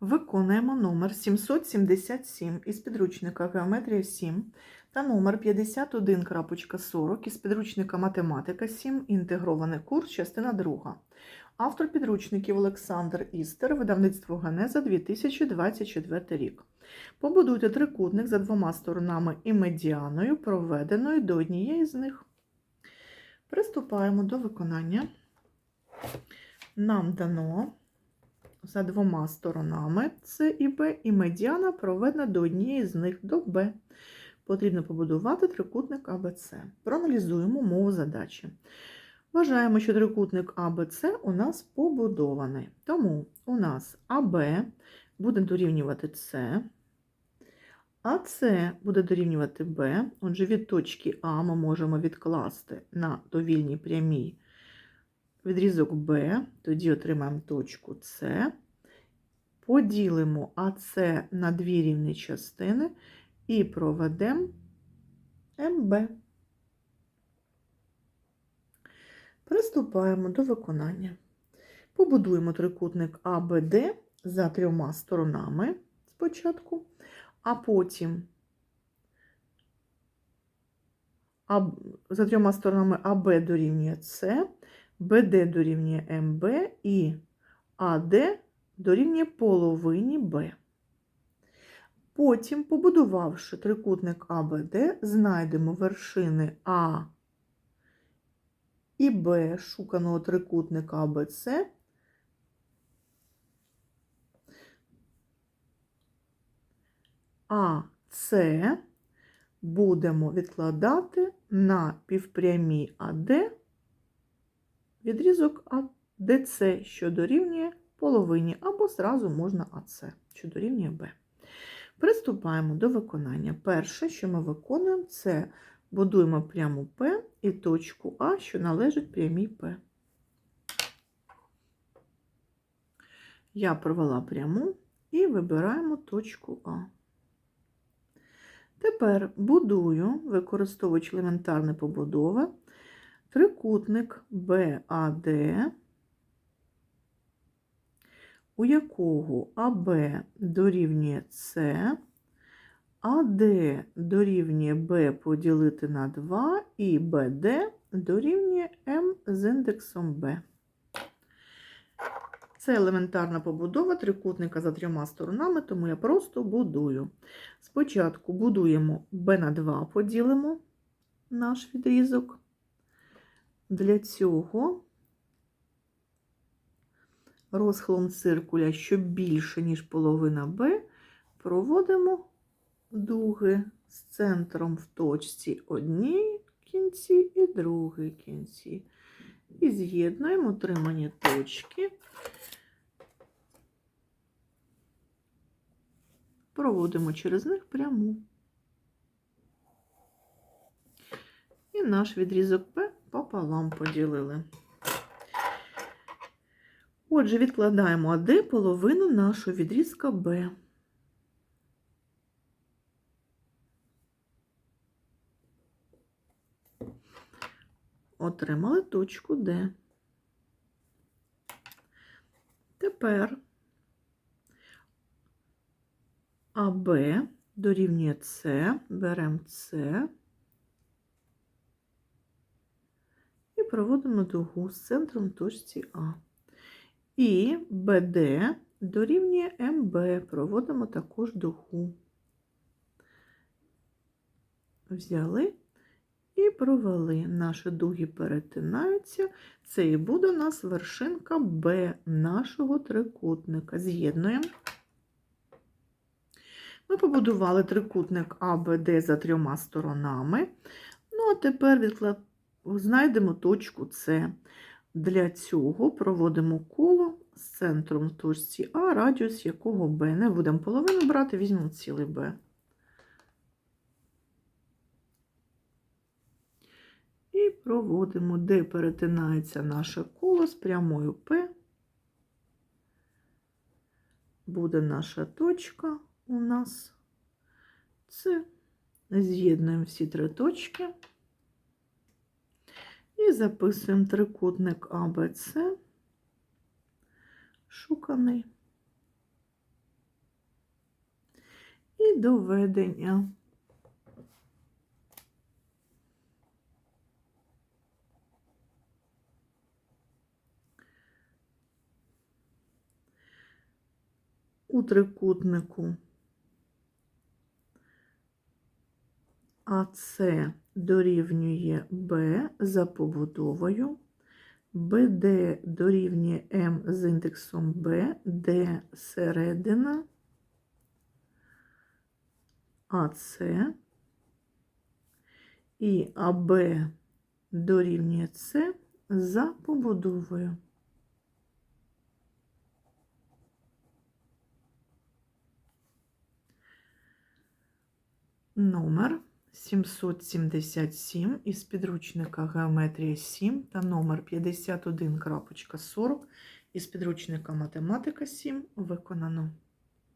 Виконуємо номер 777 із підручника Геометрія 7 та номер 51.40 із підручника Математика 7. Інтегрований курс, частина 2. Автор підручників Олександр Істер, видавництво Генеза 2024 рік. Побудуйте трикутник за двома сторонами і медіаною, проведеною до однієї з них. Приступаємо до виконання. Нам дано за двома сторонами С і Б, і медіана проведена до однієї з них до Б. Потрібно побудувати трикутник АБЦ. Проаналізуємо мову задачі. Вважаємо, що трикутник АБЦ у нас побудований. Тому у нас АБ буде дорівнювати С, АС буде дорівнювати Б. Отже, від точки А ми можемо відкласти на довільній прямій відрізок Б, тоді отримаємо точку С, поділимо АС на дві рівні частини і проведемо МБ. Приступаємо до виконання. Побудуємо трикутник АБД за трьома сторонами спочатку, а потім за трьома сторонами АБ дорівнює С, БД дорівнює МБ і АД дорівнює половині Б. Потім, побудувавши трикутник АБД, знайдемо вершини А і Б шуканого трикутника АБЦ. А С будемо відкладати на півпрямій АД відрізок АДЦ, що дорівнює половині, або зразу можна АС, що дорівнює Б. Приступаємо до виконання. Перше, що ми виконуємо, це будуємо пряму П і точку А, що належить прямій П. Я провела пряму і вибираємо точку А. Тепер будую, використовуючи елементарне побудови, трикутник БАД, у якого АБ дорівнює С, АД дорівнює Б поділити на 2 і БД дорівнює М з індексом Б. Це елементарна побудова трикутника за трьома сторонами, тому я просто будую. Спочатку будуємо b на 2, поділимо наш відрізок. Для цього розхилом циркуля, що більше, ніж половина b, проводимо дуги з центром в точці одній кінці і другій кінці. І з'єднуємо отримані точки. Проводимо через них пряму. І наш відрізок П пополам поділили. Отже, відкладаємо АД половину нашого відрізка Б. Отримали точку Д. Тепер АБ дорівнює С, беремо С і проводимо дугу з центром точці А. І БД дорівнює МБ, проводимо також дугу. Взяли і провели. Наші дуги перетинаються. Це і буде у нас вершинка Б нашого трикутника. З'єднуємо. Ми побудували трикутник АБД за трьома сторонами. Ну, а тепер відклад... знайдемо точку С. Для цього проводимо коло з центром точці А, радіус якого Б. Не будемо половину брати, візьмемо цілий Б. І проводимо, де перетинається наше коло з прямою П. Буде наша точка у нас це. З'єднуємо всі три точки і записуємо трикутник АБЦ, шуканий і доведення. У трикутнику АС дорівнює Б за побудовою, БД дорівнює М з індексом Б, Д середина, АС і АБ дорівнює С за побудовою. Номер 777 із підручника Геометрія 7 та номер 51.40 із підручника Математика 7 виконано.